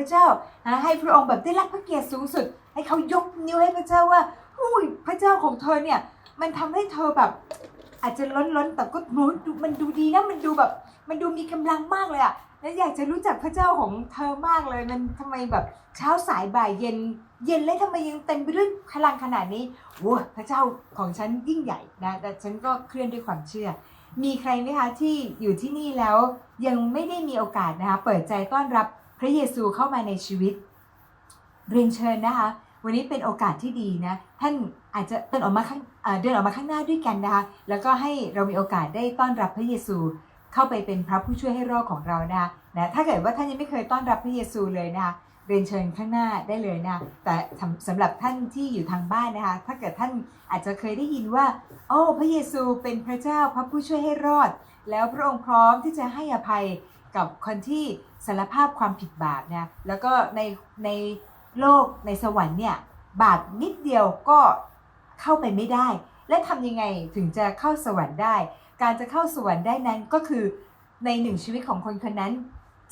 ระเจ้าให้พระองค์แบบได้รับพระเกียรติสูงสุด ให้เขายกนิ้วให้พระเจ้าว่าอุ้ยพระเจ้าของเธอเนี่ยมันทำให้เธอแบบ อาจจะล้นล้นแต่ก็รู้ดูมันดูดีนะมันดูแบบ มันดูมีกำลังมากเลยอะแล้วอยากจะรู้จักพระเจ้าของเธอมากเลย มันทำไมแบบเช้าสายบ่ายเย็น เย็นเลยทำไมยังเต็มไปด้วยพลังขนาดนี้โว้ยพระเจ้าของฉันยิ่งใหญ่นะแต่ฉันก็เคลื่อนด้วยความเชื่อ มีใครไหมคะที่อยู่ที่นี่แล้วยังไม่ได้มีโอกาสนะคะเปิดใจต้อนรับ พระเยซูเข้ามาในชีวิต เรียนเชิญนะคะ วันนี้เป็นโอกาสที่ดีนะ ท่านอาจจะเดินออกมาข้างเดินออกมาข้างหน้าด้วยกันนะคะ แล้วก็ให้เรามีโอกาสได้ต้อนรับพระเยซูเข้าไปเป็นพระผู้ช่วยให้รอดของเรานะคะนะถ้าเกิดว่าท่านยังไม่เคยต้อนรับพระเยซูเลยนะคะเรียนเชิญข้างหน้าได้เลยนะ แต่สำสำหรับท่านที่อยู่ทางบ้านนะคะ ถ้าเกิดท่านอาจจะเคยได้ยินว่า โอ้ พระเยซูเป็นพระเจ้าพระผู้ช่วยให้รอด แล้วพระองค์พร้อมที่จะให้อภัย กับคนที่สารภาพความผิดบาปนะแล้วก็ในในโลกในสวรรค์เนี่ยบาปนิดเดียวก็เข้าไปไม่ได้ และทำยังไงถึงจะเข้าสวรรค์ได้ การจะเข้าสวรรค์ได้นั้นก็คือในหนึ่งชีวิตของคนคนนั้น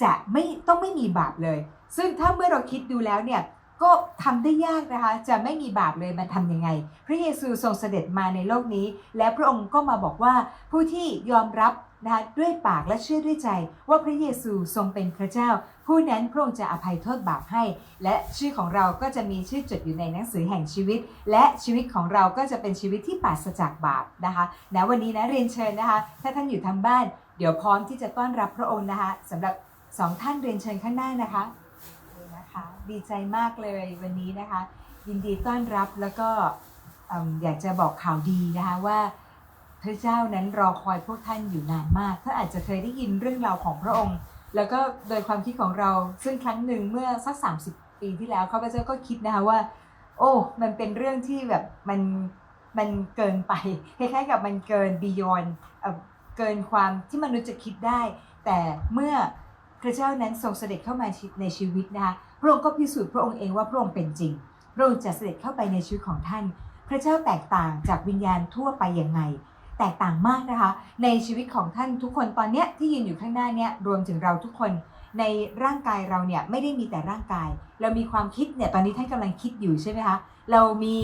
จะไม่ต้องไม่มีบาปเลย ซึ่งถ้าเมื่อเราคิดดูแล้วเนี่ยก็ทำได้ยากนะคะ จะไม่มีบาปเลยมันทำยังไง พระเยซูทรงเสด็จมาในโลกนี้ และพระองค์ก็มาบอกว่าผู้ที่ยอมรับ นะคะด้วยปากและเชื่อด้วยใจว่าพระเยซูทรงเป็นพระเจ้า ผู้นั้นพระองค์จะอภัยโทษบาปให้ และชื่อของเราก็จะมีชื่อจดอยู่ในหนังสือแห่งชีวิต และชีวิตของเราก็จะเป็นชีวิตที่ปราศจากบาปนะคะนะวันนี้นะเรียนเชิญนะคะ ถ้าท่านอยู่ทางบ้าน เดี๋ยวพร้อมที่จะต้อนรับพระองค์นะคะสำหรับสองท่านเรียนเชิญข้างหน้านะคะนะคะดีใจมากเลยวันนี้นะคะ ยินดีต้อนรับแล้วก็อืมอยากจะบอกข่าวดีนะคะว่า ระเจ้านั้นรอคอยพวกท่านอยู่นานมากถ้านอาจจะเคยได้ยินเรื่องราวของพระองค์ แล้วก็โดยความคิดของเราซึ่งครั้งหนึ่งเมื่อสัก 30 ปีที่แล้วข้าพเจ้าก็คิดนะคะว่า โอ้ มันเป็นเรื่องที่แบบมันมันเกินไปคล้ายๆกับมันเกิน beyond เอ่อเกินความที่มนุษย์จะคิดได้ แต่เมื่อพระเจ้านั้นทรงเสด็จเข้ามาในชีวิตนะคะพระองค์ก็พิสูจน์พระองค์เองว่าพระองค์เป็นจริง พระองค์จะเสด็จเข้าไปในชีวิตของท่าน พระเจ้าแตกต่างจากวิญญาณทั่วไปยังไง แตกต่างมากนะคะ ในชีวิตของท่านทุกคนตอนเนี้ยที่ยืนอยู่ข้างหน้าเนี่ยรวมถึงเราทุกคนในร่างกายเราเนี่ยไม่ได้มีแต่ร่างกาย เรามีความคิดเนี่ยตอนนี้ท่านกำลังคิดอยู่ใช่ไหมคะเรามี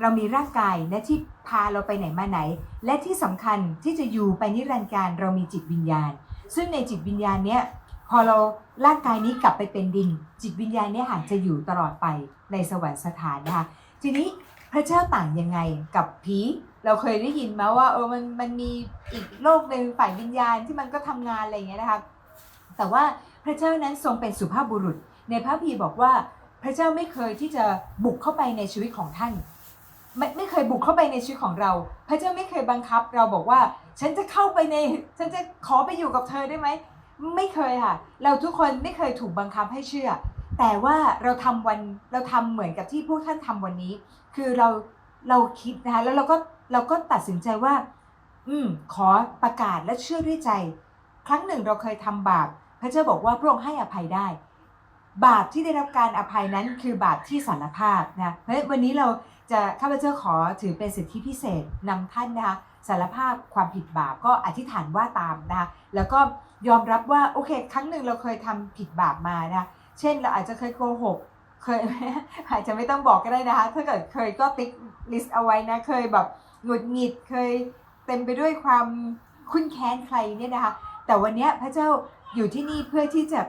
เรามีร่างกายและที่พาเราไปไหนมาไหน และที่สำคัญที่จะอยู่ไปนิรันดร์การเรามีจิตวิญญาณ ซึ่งในจิตวิญญาณเนี่ยพอเราร่างกายนี้กลับไปเป็นดิน จิตวิญญาณเนี่ยอาจจะอยู่ตลอดไปในสวรรค์สถานนะคะทีนี้พระเจ้าต่างยังไงกับผี เราเคยได้ยินมาว่าเออมันมันมีอีกโลกหนึ่งฝ่ายวิญญาณที่มันก็ทำงานอะไรอย่างเงี้ยนะคะแต่ว่าพระเจ้านั้นทรงเป็นสุภาพบุรุษ ในพระพีบอกว่าพระเจ้าไม่เคยที่จะบุกเข้าไปในชีวิตของท่าน ไม่ไม่เคยบุกเข้าไปในชีวิตของเรา พระเจ้าไม่เคยบังคับ เราบอกว่า ฉันจะเข้าไปใน ฉันจะขอไปอยู่กับเธอได้ไหมไม่เคยค่ะ เราทุกคนไม่เคยถูกบังคับให้เชื่อ แต่ว่าเราทำวันเราทำเหมือนกับที่พวกท่านทำวันนี้ คือเราเราคิดนะคะแล้วเราก็ เราก็ตัดสินใจว่า อืม ขอประกาศและเชื่อด้วยใจ ครั้งหนึ่งเราเคยทำบาป พระเจ้าบอกว่าพระองค์ให้อภัยได้ บาปที่ได้รับการอภัยนั้นคือบาปที่สารภาพนะเพราะฉะนั้นวันนี้เราจะข้าพเจ้าขอถือเป็นสิทธิพิเศษนำท่านนะคะสารภาพความผิดบาปก็อธิษฐานว่าตามนะคะแล้วก็ยอมรับว่าโอเค ครั้งหนึ่งเราเคยทำผิดบาปมานะเช่นเราอาจจะเคยโกหกเคยอาจจะไม่ต้องบอกก็ได้นะคะถ้าเกิดเคยก็ติ๊กลิสต์เอาไว้นะเคยแบบ หงุดหงิดเคยเต็มไปด้วยความคุ้นแค้นใครเนี่ยนะคะ แต่วันนี้พระเจ้าอยู่ที่นี่เพื่อที่จะ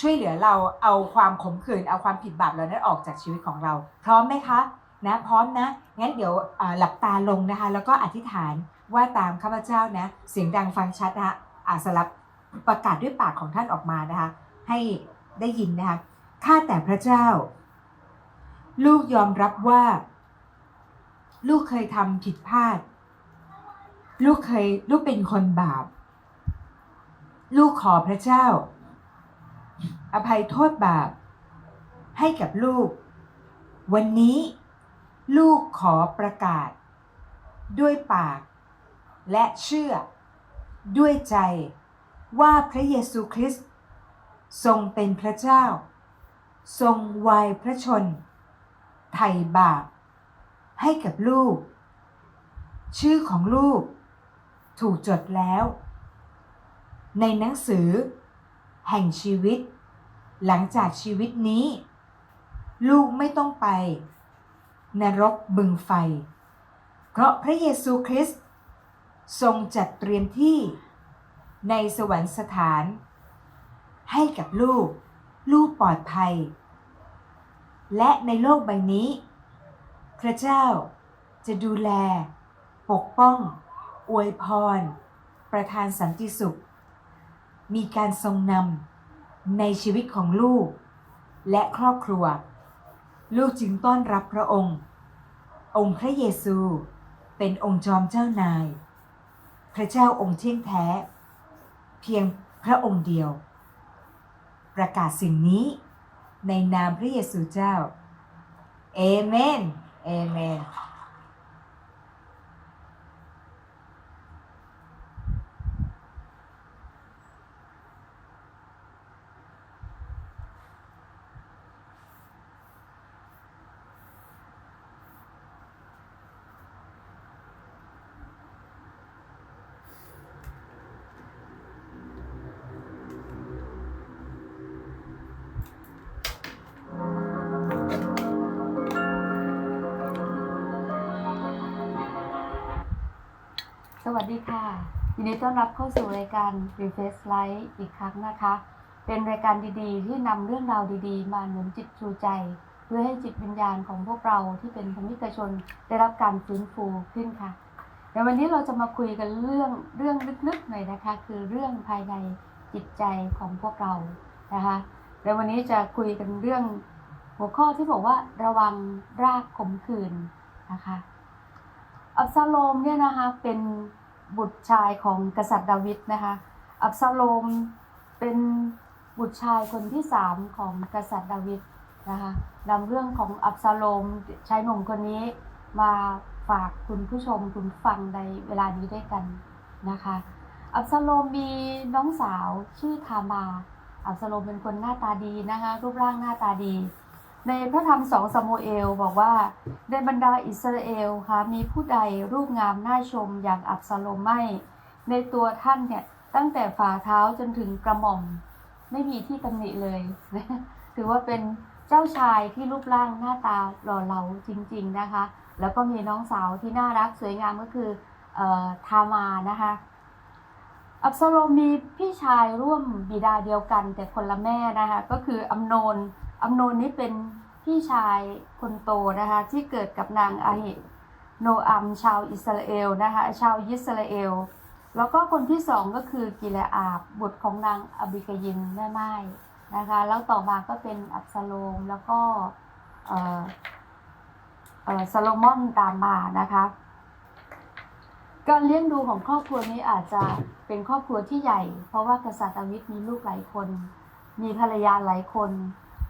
ช่วยเหลือเราเอาความขมขื่นเอาความผิดบาปเหล่านั้นออกจากชีวิตของเรา พร้อมไหมคะนะพร้อมนะงั้นเดี๋ยวหลับตาลงนะคะ แล้วก็อธิษฐานว่าตามข้าพเจ้านะเสียงดังฟังชัดนะคะอาสลับประกาศด้วยปากของท่านออกมานะคะ ให้ได้ยินนะคะข้าแต่พระเจ้า ลูกยอมรับว่า ลูกเคยทำผิดพลาด ลูกเคยลูกเป็นคนบาป ลูกขอพระเจ้า อภัยโทษบาป ให้กับลูก วันนี้ลูกขอประกาศ ด้วยปาก และเชื่อ ด้วยใจว่าพระเยซูคริสต์ทรงเป็นพระเจ้า ทรงวายพระชน ไถ่บาป ให้กับลูก ชื่อของลูก ถูกจดแล้ว ในหนังสือ แห่งชีวิต หลังจากชีวิตนี้ ลูกไม่ต้องไป นรกบึงไฟ เพราะพระเยซูคริสต์ทรงจัดเตรียมที่ในสวรรคสถาน ให้กับลูก ลูกปลอดภัย และในโลกใบนี้ พระเจ้าจะดูแล ปกป้อง อวยพร ประทานสันติสุข มีการทรงนำในชีวิตของลูก และครอบครัว ลูกจึงต้อนรับพระองค์ องค์พระเยซูเป็นองค์จอมเจ้านาย พระเจ้าองค์เที่ยงแท้ เพียงพระองค์เดียว ประกาศสิ่งนี้ในนามพระเยซูเจ้าเอเมน เยินดีต้อนรับเข้าสู่รายการ Refresh Life อีกครั้งนะคะ เป็นรายการดีๆ ที่นำเรื่องราวดีๆ มาหนุนจิตชูใจ เพื่อให้จิตวิญญาณของพวกเราที่เป็นธรรมิกชนได้รับการฟื้นฟูขึ้นค่ะในวันนี้เราจะมาคุยกันเรื่องเรื่องลึกๆหน่อยนะคะ คือเรื่องภายในจิตใจของพวกเรานะคะในวันนี้จะคุยกันเรื่องหัวข้อที่บอกว่าระวังรากขมขื่นนะคะอับซาโลมเนี่ยนะคะเป็น บุตรชายของกษัตริย์ดาวิดนะคะ อับซาโลมเป็นบุตรชายคนที่สามของกษัตริย์ดาวิดนะคะนำเรื่องของอับซาโลมชายหนุ่มคนนี้มาฝากคุณผู้ชมคุณฟังในเวลานี้ด้วยกันนะคะ อับซาโลมมีน้องสาวชื่อทามา อับซาโลมเป็นคนหน้าตาดีนะคะ รูปร่างหน้าตาดี ในพระธรรมสองซามูเอลบอกว่าในบรรดาอิสราเอลค่ะมีผู้ใดรูปงามน่าชมอย่างอับซาโลมไม่ ในตัวท่านเนี่ยตั้งแต่ฝ่าเท้าจนถึงกระหม่อม ไม่มีที่ตำหนิเลย ถือว่าเป็นเจ้าชายที่รูปร่างหน้าตาหล่อเหลาจริง ๆนะคะ แล้วก็มีน้องสาวที่น่ารักสวยงามก็คือออทามานะคะอับซาโลมมีพี่ชายร่วมบิดาเดียวกันแต่คนละแม่นะคะ ก็คืออัมโนน อัมโนนนี่เป็นพี่ชายคนโตนะคะที่เกิดกับนางอาหิโนอัมชาวอิสราเอลนะคะชาวยิสราเอล แล้วก็คนที่สองก็คือกิเลอาบบุตรของนางอบิกยินแม่ไม้นะคะแล้วต่อมาก็เป็นอับซาโลมแล้วก็เอ่อเอ่อซาโลมอนตามมานะคะการเลี้ยงดูของครอบครัวนี้อาจจะเป็นครอบครัวที่ใหญ่ เพราะว่ากษัตริย์ดาวิดมีลูกหลายคน มีภรรยาหลายคน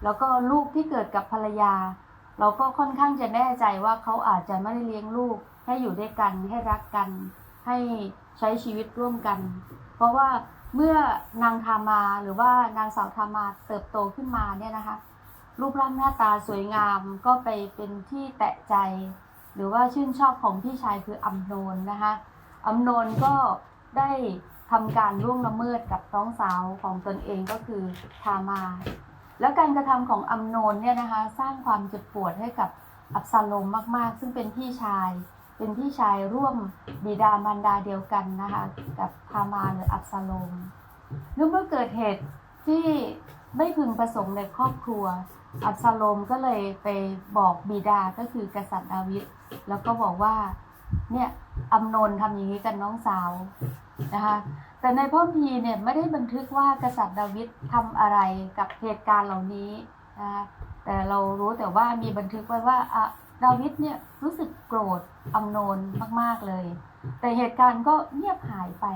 แล้วก็ลูกที่เกิดกับภรรยา เราก็ค่อนข้างจะแน่ใจว่าเขาอาจจะไม่ได้เลี้ยงลูกให้อยู่ด้วยกันให้รักกัน ให้ใช้ชีวิตร่วมกัน เพราะว่าเมื่อนางทามาหรือว่านางสาวทามาเติบโตขึ้นมาเนี่ยนะคะ รูปร่างหน้าตาสวยงามก็ไปเป็นที่แตะใจ หรือว่าชื่นชอบของพี่ชายคืออัมโนนนะคะอัมโนนก็ได้ทำการล่วงละเมิดกับน้องสาวของตนเองก็คือทามา แล้วการกระทำของอัมโนนเนี่ยนะคะ สร้างความเจ็บปวดให้กับอับซาโลมมาก ๆ ซึ่งเป็นพี่ชาย เป็นพี่ชายร่วมบิดามารดาเดียวกันนะคะกับทามาหรืออับซาโลมเมื่อเกิดเหตุที่ไม่พึงประสงค์ในครอบครัว อับซาโลมก็เลยไปบอกบิดาก็คือกษัตริย์ดาวิดแล้วก็บอกว่าเนี่ยอัมโนนทำอย่างนี้กับน้องสาวนะคะ แต่ในพระคัมภีเนี่ยไม่ได้บันทึกว่ากษัตริย์ดาวิดทำอะไรกับเหตุการณ์เหล่านี้นะคะแต่เรารู้แต่ว่ามีบันทึกไว้ว่าอะดาวิดเนี่ยรู้สึกโกรธอัมโนนมากๆเลย แต่เหตุการณ์ก็เงียบหายไป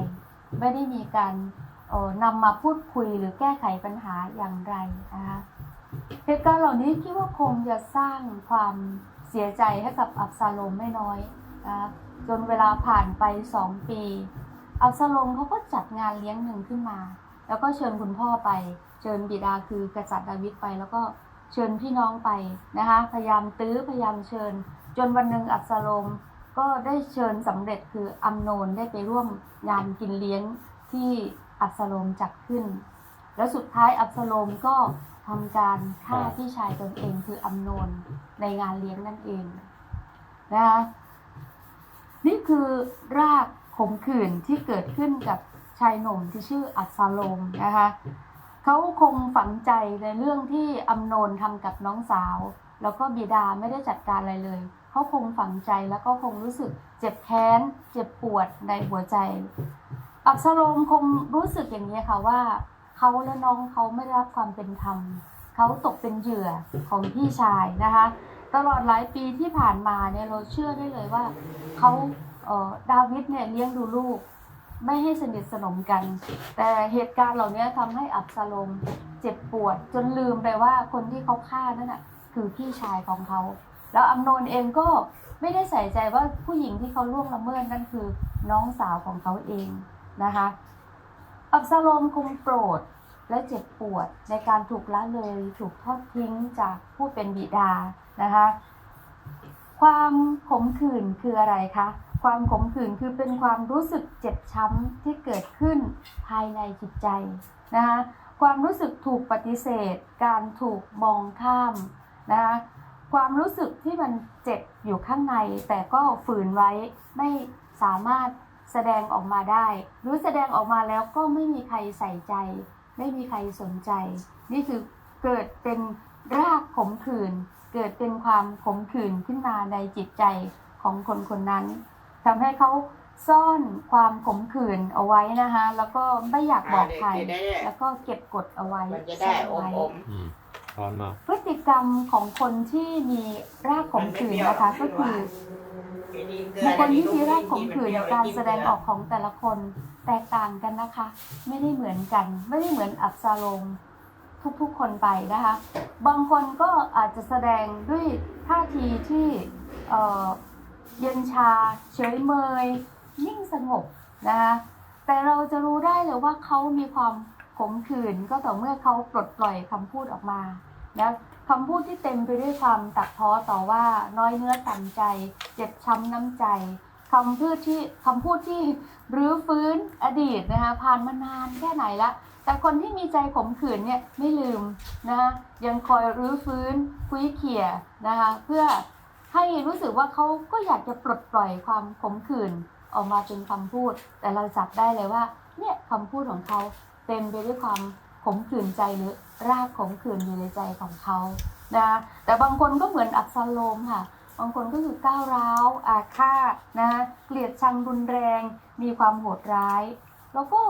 ไม่ได้มีการนำมาพูดคุยหรือแก้ไขปัญหาอย่างไรนะคะเหตุการณ์เหล่านี้คิดว่าคงจะสร้างความเสียใจให้กับอับซาโลมไม่น้อยนะจนเวลาผ่านไปสองปี อับซาโลมเขาก็จัดงานเลี้ยงหนึ่งขึ้นมา แล้วก็เชิญคุณพ่อไป เชิญบิดาคือกษัตริย์ดาวิดไป แล้วก็เชิญพี่น้องไปนะคะ พยายามตื้อพยายามเชิญ จนวันหนึ่งอับซาโลมก็ได้เชิญสำเร็จคืออัมโนนได้ไปร่วมงานกินเลี้ยงที่อับซาโลมจัดขึ้น แล้วสุดท้ายอับสโลมก็ทำการฆ่าพี่ชายตนเองคืออัมโนนในงานเลี้ยงนั่นเองนะคะนี่คือราก ขมขื่นที่เกิดขึ้นกับชายหนุ่มที่ชื่ออับซาโลมนะคะเขาคงฝังใจในเรื่องที่อัมโนนทำกับน้องสาว แล้วก็บิดาไม่ได้จัดการอะไรเลยเขาคงฝังใจแล้วก็คงรู้สึกเจ็บแค้น เจ็บปวดในหัวใจ อับสโลมคงรู้สึกอย่างนี้ค่ะว่าเขาและน้องเขาไม่ได้รับความเป็นธรรมเขาตกเป็นเหยื่อของพี่ชายนะคะ ตลอดหลายปีที่ผ่านมาเนี่ยเราเชื่อได้เลยว่าเขา ดาวิดเนี่ยเลี้ยงดูลูก ไม่ให้สนิทสนมกัน แต่เหตุการณ์เหล่านี้ทำให้อับสโลมเจ็บปวด จนลืมไปว่าคนที่เขาฆ่านั่นน่ะคือพี่ชายของเขา แล้วอัมโนนเองก็ไม่ได้ใส่ใจว่าผู้หญิงที่เขาล่วงละเมิดนั่นคือน้องสาวของเขาเองนะคะ อับซาโลมคงโกรธและเจ็บปวดในการถูกละเลยถูกทอดทิ้งจากผู้เป็นบิดานะคะ ความขมขื่นคืออะไรคะ ความขมขื่นคือเป็นความรู้สึกเจ็บช้ำที่เกิดขึ้นภายในจิตใจนะคะความรู้สึกถูกปฏิเสธ การถูกมองข้ามนะคะความรู้สึกที่มันเจ็บอยู่ข้างใน แต่ก็ฝืนไว้ไม่สามารถแสดงออกมาได้ หรือแสดงออกมาแล้วก็ไม่มีใครใส่ใจ ไม่มีใครสนใจ นี่คือเกิดเป็นรากขมขื่นเกิดเป็นความขมขื่นขึ้นมาในจิตใจของคนคนนั้น ทำให้เขาซ่อนความขมขื่นเอาไว้นะคะ แล้วก็ไม่อยากบอกใครอ่าเด็กจะได้แล้วก็เก็บกดเอาไว้มันจะได้อซ่อนมไว้อมอืมร้อนมากพฤติกรรมของคนที่มีรากขมขื่นนะคะ ก็คือบุคคลที่มีรากขมขื่นการแสดงออกของแต่ละคนแตกต่างกันนะคะ ไม่ได้เหมือนกัน ไม่ได้เหมือนอับซาโลมทุกๆคนไปนะคะ บางคนก็อาจจะแสดงด้วยท่าทีที่ เย็นชา เฉยเมย นิ่งสงบนะคะแต่เราจะรู้ได้เลยว่าเขามีความขมขื่นก็ต่อเมื่อเขาปลดปล่อยคำพูดออกมาแล้วคำพูดที่เต็มไปด้วยความตัดพ้อต่อว่าน้อยเนื้อต่ำใจ เจ็บช้ำน้ำใจคำพูดที่คำพูดที่รื้อฟื้นอดีตนะคะผ่านมานานแค่ไหนละ แต่คนที่มีใจขมขื่นเนี่ยไม่ลืมนะคะยังคอยรื้อฟื้นคุยเขี่ยนะคะเพื่อ ให้รู้สึกว่าเขาก็อยากจะปลดปล่อยความขมขื่นออกมาเป็นคำพูด แต่เราจับได้เลยว่า เนี่ยคำพูดของเขาเต็มไปด้วยความขมขื่นใจหรือรากขมขื่นอยู่ในใจของเขานะแต่บางคนก็เหมือนอับซาโลมค่ะ บางคนก็คือก้าวร้าวอาฆาตนะเกลียดชังรุนแรง มีความโหดร้าย แล้วก็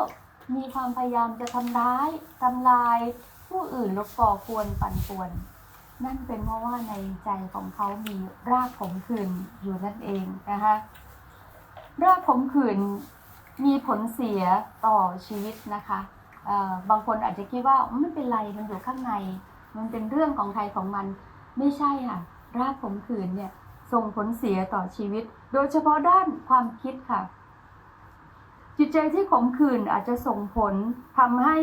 มีความพยายามจะทำร้ายทำลาย ผู้อื่นแล้วก่อกวนปั่นป่วน นั่นเป็นเพราะว่าในใจของเขามีรากขมขื่นอยู่นั่นเองนะคะรากขมขื่นมีผลเสียต่อชีวิตนะคะบางคนอาจจะคิดว่าไม่เป็นไรมันอยู่ข้างใน มันเป็นเรื่องของใครของมันไม่ใช่ค่ะ รากขมขื่นเนี่ยส่งผลเสียต่อชีวิต โดยเฉพาะด้านความคิดค่ะ จิตใจที่ขมขื่นอาจจะส่งผลทำให้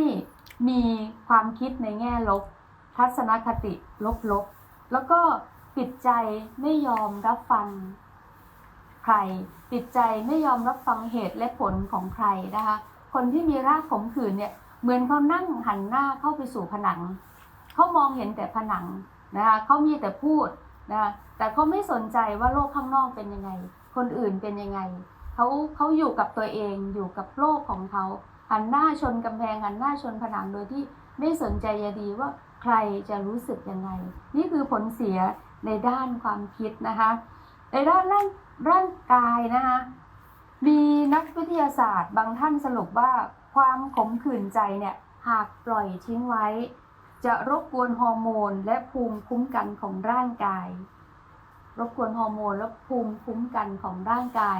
มีความคิดในแง่ลบ ทัศนคติลบๆ แล้วก็ปิดใจไม่ยอมรับฟังใคร ปิดใจไม่ยอมรับฟังเหตุและผลของใครนะคะ คนที่มีรากขมขื่นเนี่ยเหมือนเขานั่งหันหน้าเข้าไปสู่ผนัง เขามองเห็นแต่ผนังนะคะเขามีแต่พูดนะคะแต่เขาไม่สนใจว่าโลกข้างนอกเป็นยังไง คนอื่นเป็นยังไงเขาเขาอยู่กับตัวเองอยู่กับโลกของเขาหันหน้าชนกำแพงหันหน้าชนผนังโดยที่ไม่สนใจยดีว่า ใครจะรู้สึกยังไง นี่คือผลเสียในด้านความคิดนะคะ ในด้านร่างร่างกายนะคะ มีนักวิทยาศาสตร์บางท่านสรุปว่าความขมขื่นใจเนี่ยหากปล่อยทิ้งไว้ จะรบกวนฮอร์โมนและภูมิคุ้มกันของร่างกาย รบกวนฮอร์โมนและภูมิคุ้มกันของร่างกาย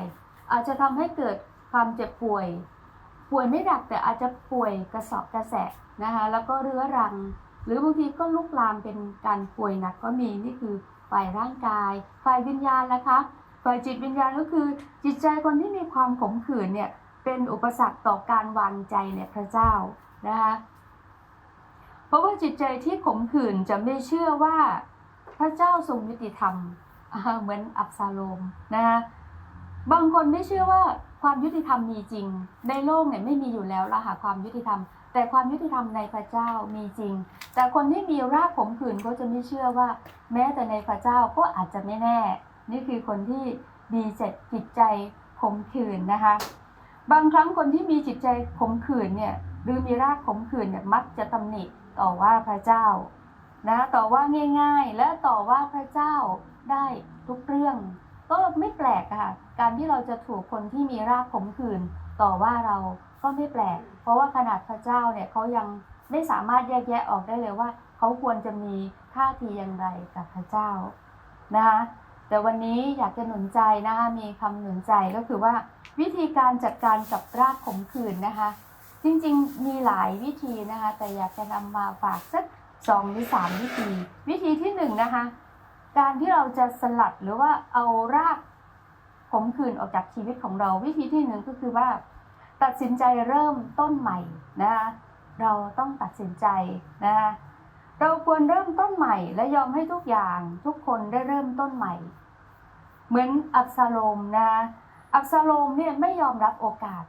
อาจจะทำให้เกิดความเจ็บป่วย ป่วยไม่หนักแต่อาจจะป่วยกระสอบกระแสะนะคะแล้วก็เรื้อรัง หรือบางทีก็ลุกลามเป็นการป่วยหนักก็มีนี่คือฝ่ายร่างกาย ฝ่ายวิญญาณนะคะฝ่ายจิตวิญญาณก็คือ จิตใจคนที่มีความขมขื่นเนี่ยเป็นอุปสรรคต่อการวางใจในพระเจ้านะคะเพราะว่าจิตใจที่ขมขื่นจะไม่เชื่อว่าพระเจ้าทรงยุติธรรมเหมือนอับซาโลมนะคะบางคนไม่เชื่อว่าความยุติธรรมมีจริง ในโลกเนี่ยไม่มีอยู่แล้วละค่ะความยุติธรรม แต่ความยุติธรรมในพระเจ้ามีจริง แต่คนที่มีรากขมขื่นก็จะไม่เชื่อว่า แม้แต่ในพระเจ้าก็อาจจะไม่แน่ นี่คือคนที่มีจิตใจขมขื่นนะคะ บางครั้งคนที่มีจิตใจขมขื่นเนี่ยหรือมีรากขมขื่นเนี่ยมักจะตำหนิต่อว่าพระเจ้านะต่อว่าง่ายๆ และต่อว่าพระเจ้าได้ทุกเรื่อง ก็ไม่แปลกค่ะ การที่เราจะถูกคนที่มีรากขมขื่นต่อว่าเรา ก็ไม่แปลก เพราะว่าขนาดพระเจ้าเนี่ยเขายังไม่สามารถแยกแยะออกได้เลยว่าเขาควรจะมีท่าทีอย่างไรกับพระเจ้านะคะแต่วันนี้อยากจะหนุนใจนะคะมีคำหนุนใจก็คือว่าวิธีการจัดการกับรากขมขื่นนะคะ จริงๆมีหลายวิธีนะคะ แต่อยากจะนำมาฝากสักสองหรือสามวิธี วิธีที่หนึ่งนะคะ การที่เราจะสลัดหรือว่าเอารากขมขื่นออกจากชีวิตของเรา วิธีที่หนึ่งก็คือว่า ตัดสินใจเริ่มต้นใหม่นะคะเราต้องตัดสินใจนะคะเราควรเริ่มต้นใหม่และยอมให้ทุกอย่างทุกคนได้เริ่มต้นใหม่ เหมือนอับซาโลมนะอับซาโลมเนี่ยไม่ยอมรับโอกาส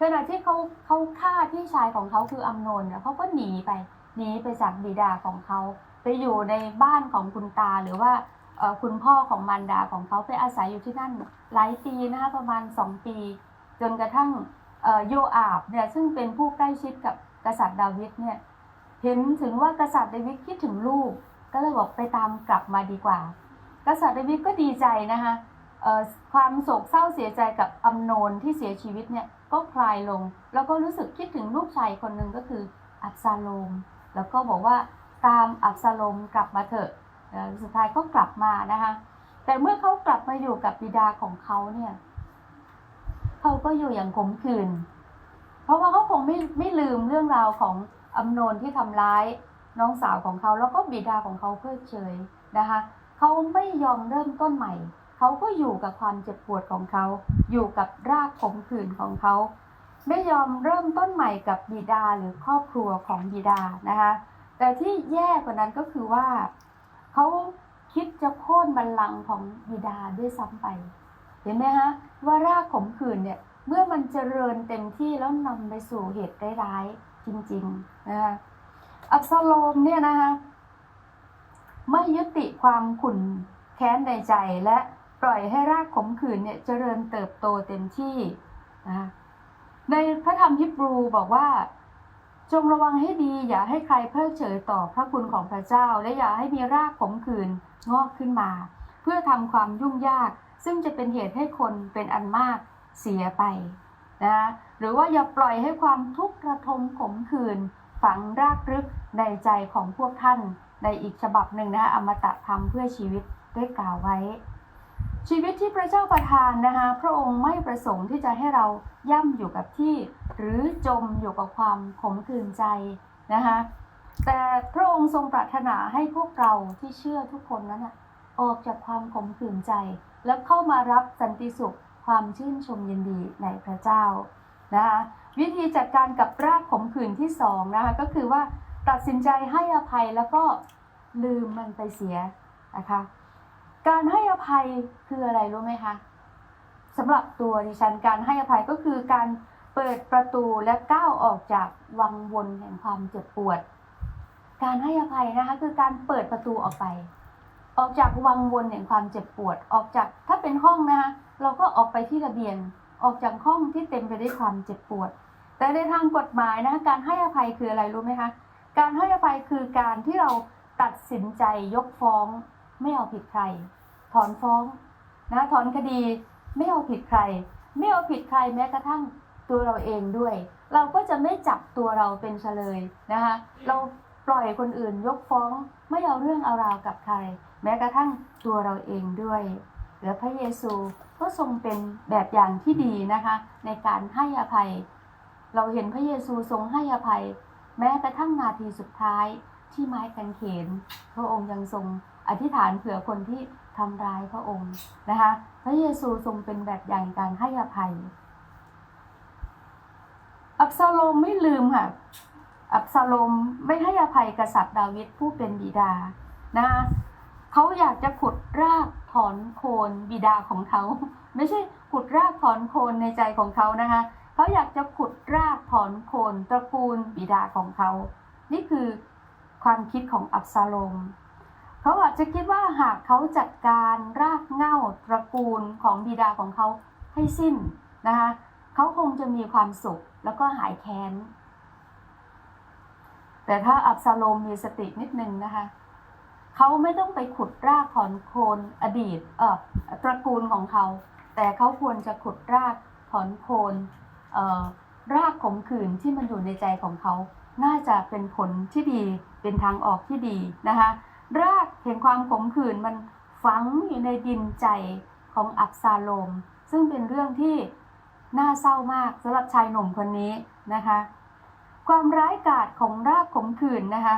ขณะที่เขาเขาฆ่าพี่ชายของเขาคืออัมโนนเนี่ยเขาก็หนีไปหนีไปจากบิดาของเขา ไปอยู่ในบ้านของคุณตาหรือว่าคุณพ่อของมารดาของเขาไปอาศัยอยู่ที่นั่นหลายปีนะคะประมาณ2ปี จนกระทั่ง โยอาบเนี่ยซึ่งเป็นผู้ใกล้ชิดกับกษัตริย์ดาวิดเนี่ยเห็นถึงว่ากษัตริย์ดาวิดคิดถึงลูก ก็เลยบอกไปตามกลับมาดีกว่า กษัตริย์ดาวิดก็ดีใจนะคะความโศกเศร้าเสียใจกับอัมโนนที่เสียชีวิตเนี่ยก็คลายลง แล้วก็รู้สึกคิดถึงลูกชายคนหนึ่งก็คืออับซาโลม แล้วก็บอกว่าตามอับซาโลมกลับมาเถอะสุดท้ายก็กลับมานะคะแต่เมื่อเขากลับมาอยู่กับบิดาของเขาเนี่ย เขาก็อยู่อย่างขมขื่นเพราะว่าเขาคงไม่ไม่ลืมเรื่องราวของอัมโนนที่ทำร้ายน้องสาวของเขาแล้วก็บิดาของเขาเพิกเฉยนะคะเขาไม่ยอมเริ่มต้นใหม่ เขาก็อยู่กับความเจ็บปวดของเขา อยู่กับรากขมขื่นของเขา ไม่ยอมเริ่มต้นใหม่กับบิดาหรือครอบครัวของบิดานะคะ แต่ที่แย่กว่านั้นก็คือว่าเขาคิดจะโค่นบัลลังก์ของบิดาด้วยซ้ำไป เห็นไหมฮะว่ารากขมขื่นเนี่ยเมื่อมันเจริญเต็มที่แล้วนำไปสู่เหตุร้ายๆจริงๆนะคะอับซาโลมเนี่ยนะคะไม่ยุติความขุ่นแค้นในใจและปล่อยให้รากขมขื่นเนี่ยเจริญเติบโตเต็มที่นะะในพระธรรมฮิบรูบอกว่า จงระวังให้ดี อย่าให้ใครเพิกเฉยต่อพระคุณของพระเจ้า และอย่าให้มีรากขมขื่นงอกขึ้นมา เพื่อทำความยุ่งยาก ซึ่งจะเป็นเหตุให้คนเป็นอันมากเสียไปนะหรือว่าอย่าปล่อยให้ความทุกข์ระทมขมขื่นฝังรากลึกในใจของพวกท่าน ในอีกฉบับหนึ่งนะคะอมตะธรรมเพื่อชีวิตได้กล่าวไว้ ชีวิตที่พระเจ้าประทานนะคะพระองค์ไม่ประสงค์ที่จะให้เราย่ำอยู่กับที่ หรือจมอยู่กับความขมขื่นใจนะคะแต่พระองค์ทรงปรารถนาให้พวกเราที่เชื่อทุกคนนั้นออกจากความขมขื่นใจ แล้วเข้ามารับสันติสุขความชื่นชมยินดีในพระเจ้านะคะวิธีจัดการกับรากขมขื่นที่สองนะคะก็คือว่าตัดสินใจให้อภัยแล้วก็ลืมมันไปเสียนะคะการให้อภัยคืออะไรรู้ไหมคะสำหรับตัวดิฉันการให้อภัยก็คือการเปิดประตูและก้าวออกจากวังวนแห่งความเจ็บปวด การให้อภัยนะคะคือการเปิดประตูออกไป ออกจากวังวนแห่งความเจ็บปวด ออกจากถ้าเป็นห้องนะคะเราก็ออกไปที่ระเบียง ออกจากห้องที่เต็มไปด้วยความเจ็บปวด แต่ในทางกฎหมายนะคะการให้อภัยคืออะไรรู้ไหมคะ การให้อภัยคือการที่เราตัดสินใจยกฟ้อง ไม่เอาผิดใคร ถอนฟ้องนะถอนคดีไม่เอาผิดใคร ไม่เอาผิดใครแม้กระทั่งตัวเราเองด้วย เราก็จะไม่จับตัวเราเป็นเฉลยนะคะเรา ปล่อยคนอื่นยกฟ้องไม่เอาเรื่องเอาราวกับใคร แม้กระทั่งตัวเราเองด้วยและพระเยซูก็ทรงเป็นแบบอย่างที่ดีนะคะ ในการให้อภัย เราเห็นพระเยซูทรงให้อภัย แม้กระทั่งนาทีสุดท้ายที่ไม้กางเขน พระองค์ยังทรงอธิษฐานเผื่อคนที่ทำร้ายพระองค์นะคะ พระเยซูทรงเป็นแบบอย่างการให้อภัย อับซาโลมไม่ลืมค่ะ อับซาโลมไม่ให้อภัยกษัตริย์ดาวิดผู้เป็นบิดานะคะเขาอยากจะขุดรากถอนโคนบิดาของเขาไม่ใช่ขุดรากถอนโคนในใจของเขานะคะเขาอยากจะขุดรากถอนโคนตระกูลบิดาของเขา นี่คือความคิดของอับซาโลมเขาอาจจะคิดว่าหากเขาจัดการรากเหง้าตระกูลของบิดาของเขาให้สิ้นนะคะเขาคงจะมีความสุขแล้วก็หายแค้น แต่ถ้าอับซาโลมมีสตินิดนึงนะคะเขาไม่ต้องไปขุดรากถอนโคนอดีตเอ่อตระกูลของเขา แต่เขาควรจะขุดรากถอนโคนเอ่อรากขมขื่นที่มันอยู่ในใจของเขา น่าจะเป็นผลที่ดีเป็นทางออกที่ดีนะคะรากแห่งความขมขื่นมันฝังอยู่ในดินใจของอับซาโลม ซึ่งเป็นเรื่องที่น่าเศร้ามากสำหรับชายหนุ่มคนนี้นะคะ ความร้ายกาจของรากขมขื่นนะคะ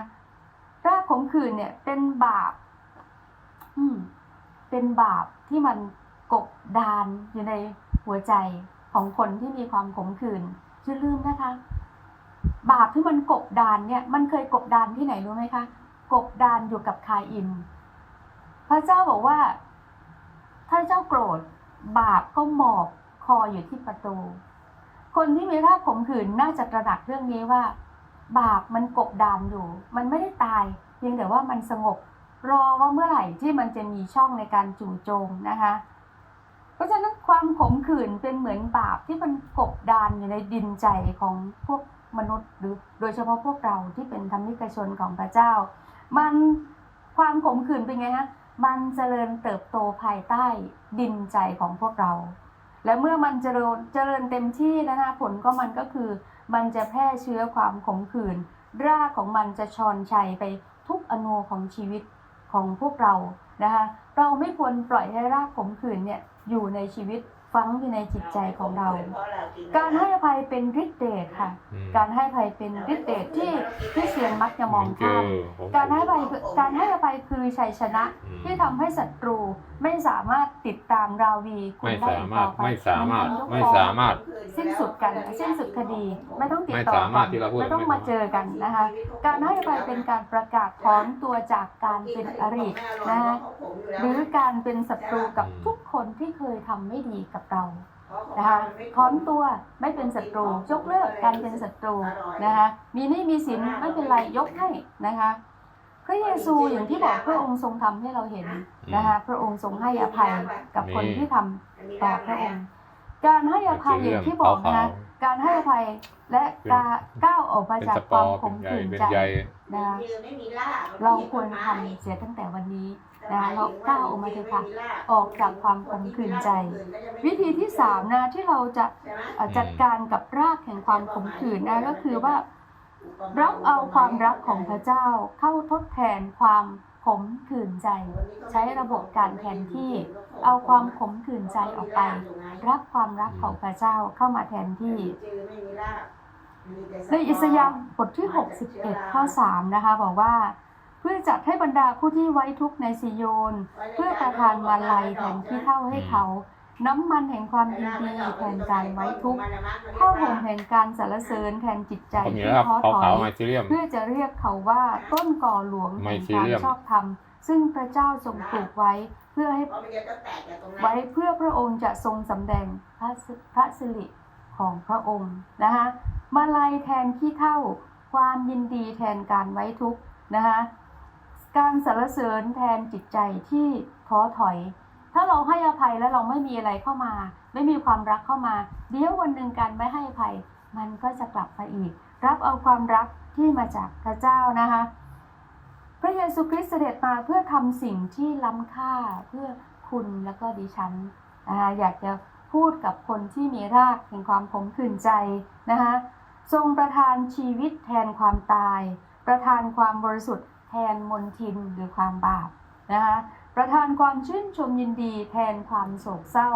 รากขมขื่นเนี่ยเป็นบาป อืม เป็นบาปที่มันกบดานอยู่ในหัวใจของคนที่มีความขมขื่นอย่าลืมนะคะ บาปที่มันกบดานเนี่ย มันเคยกบดานที่ไหนรู้ไหมคะ กบดานอยู่กับคาอิน พระเจ้าบอกว่า ถ้าเจ้าโกรธ บาปก็หมอบคออยู่ที่ประตู คนที่มีรากขมขื่นน่าจะตระหนักเรื่องนี้ว่า บาปมันกบดานอยู่ มันไม่ได้ตาย เพียงแต่ว่ามันสงบ รอว่าเมื่อไหร่ที่มันจะมีช่องในการจู่โจมนะคะ เพราะฉะนั้นความขมขื่นเป็นเหมือนบาปที่มันกบดานอยู่ในดินใจของพวกมนุษย์หรือโดยเฉพาะพวกเราที่เป็นธรรมิกชนของพระเจ้า มันความขมขื่นเป็นไงฮะ มันเจริญเติบโตภายใต้ดินใจของพวกเรา และเมื่อมันเจริญเจริญเต็มที่นะคะผลก็มันก็คือ มันจะแพร่เชื้อความขมขื่นรากของมันจะชอนชัยไปทุกอนูของชีวิตของพวกเรานะคะเราไม่ควรปล่อยให้รากขมขื่นเนี่ยอยู่ในชีวิตฝังอยู่ในจิตใจของเรา การให้อภัยเป็นฤทธิ์เดชค่ะอืมการให้อภัยเป็นฤทธิ์เดชที่คริสเตียนมักจะมองเจข้าอมผมการให้อภัยคือการให้อภัยคือชัยชนะอืมที่ทำให้ศัตรู ไม่สามารถติดตามราวีคุณไม่ได้สาอีกมารต่ถอไปไม่สามารถนเป็นยกไม่ฟ้องสามารถ สิ้นสุดกันสิ้นสุดคดี ไม่ต้องติดไม่ต่อสามารถกันที่เราพูด ไม่ต้องมาเจอกันนะคะ การให้อภัยเป็นการประกาศถอนตัวจากการเป็นอรินะคะหรือการเป็นศัตรูกับทุกคนที่เคยทำไม่ดีกับเรา นะคะถอนตัวไม่เป็นศัตรูยกเลิกการเป็นศัตรูนะคะมีหนี้มีสินไม่เป็นไรยกให้นะคะ พระเยซูอย่างที่บอกพระองค์ทรงทำให้เราเห็นนะคะพระองค์ทรงให้อภัยกับคนที่ทำต่อพระองค์การให้อภัยอย่างที่บอกนะคะการให้อภัยและการก้าวออกมาเป็นจากสปคอวามร์ขเป็นมใยขื่นเป็นใจใยนะคะเราควรทำเสียตั้งแต่วันนี้นะคะเราก้าวออกมาเถอะค่ะออกจากความขมขื่นใจ วิธีที่สามนะที่เราจะเอ่อจัดการกับรากแห่งความขมขื่นนะก็คือว่า รับเอาความรักของพระเจ้าเข้าทดแทนความขมขื่นใจ ใช้ระบบการแทนที่ เอาความขมขื่นใจออกไป รับความรักของพระเจ้าเข้ามาแทนที่ในอิสยาห์บทที่ 61 ข้อ 3 นะคะ บอกว่า เพื่อจัดให้บรรดาผู้ที่ไว้ทุกข์ในซิโยน เพื่อประทานมาลัยแทนที่เท่าให้เขา น้ำมันแห่งความยินดีแทนการไว้ทุกข์ผ้าห่มแห่งการสรรเสริญแทนจิตใจผมอยู่ที่แล้วครับท้อถขาวอๆไมยซีเรียมเพื่อจะเรียกเขาว่าต้นก่อหลวงแห่งการชอบธรรมซึ่งพระเจ้าทรงปลูกไว้เพื่อให้ไว้เพื่อพระองค์จะทรงสำแดงพระสิพระสิริของพระองค์นะคะมาลัยแทนขี้เท่า ความยินดีแทนการไว้ทุกข์นะคะการสรรเสริญแทนจิตใจที่ท้อถอย ถ้าเราให้อภัยแล้วเราไม่มีอะไรเข้ามา ไม่มีความรักเข้ามา เดี๋ยววันหนึ่งการไม่ให้อภัย มันก็จะกลับมาอีก รับเอาความรักที่มาจากพระเจ้านะคะ พระเยซูคริสต์เสด็จมาเพื่อทำสิ่งที่ล้ำค่าเพื่อคุณแล้วก็ดิฉันนะคะอยากจะพูดกับคนที่มีรากแห่งความขมขื่นใจนะคะทรงประทานชีวิตแทนความตาย ประทานความบริสุทธิ์แทนมนทินหรือความบาปนะคะ ประทานความชื่นชมยินดีแทนความโศกเศร้า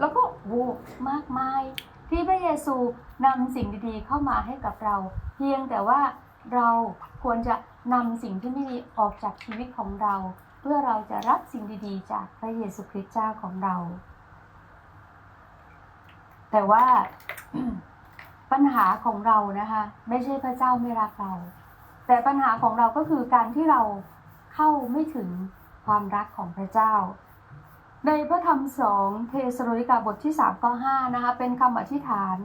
แล้วก็โว้มากมาย ที่พระเยซูนำสิ่งดีๆเข้ามาให้กับเรา เพียงแต่ว่าเราควรจะนำสิ่งที่ไม่ดีออกจากชีวิตของเรา เพื่อเราจะรับสิ่งดีๆ จากพระเยซูคริสต์เจ้าของเรา แต่ว่าปัญหาของเรานะคะไม่ใช่พระเจ้าไม่รักเรา แต่ปัญหาของเราก็คือการที่เราเข้าไม่ถึง ความรักของพระเจ้า ในพระธรรมสองเทสโลนิกาบทที่3ข้อ5นะคะเป็นคำอธิษฐาน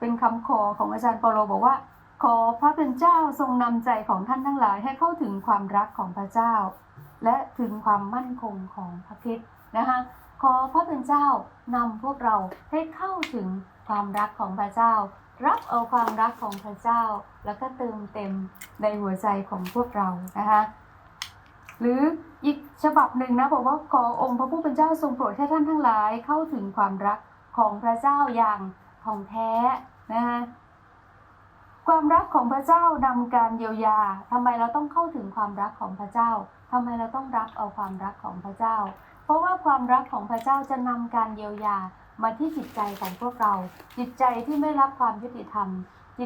เป็นคำขอของอาจารย์เปโลบอกว่า ขอพระเป็นเจ้าทรงนำใจของท่านทั้งหลายให้เข้าถึงความรักของพระเจ้า และถึงความมั่นคงของพระคริสต์นะคะขอพระเป็นเจ้านำพวกเราให้เข้าถึงความรักของพระเจ้า รับเอาความรักของพระเจ้า แล้วก็เติมเต็มในหัวใจของพวกเรานะคะ หรืออีกฉบับหนึ่งนะบอกว่าขอองค์พระผู้เป็นเจ้าทรงโปรดให้ท่านทั้งหลายเข้าถึงความรักของพระเจ้าอย่างของแท้นะคะความรักของพระเจ้านำการเยียวยาทำไมเราต้องเข้าถึงความรักของพระเจ้าทำไมเราต้องรับเอาความรักของพระเจ้า เพราะว่าความรักของพระเจ้าจะนำการเยียวยามาที่จิตใจของพวกเรา จิตใจที่ไม่รับความยุติธรรม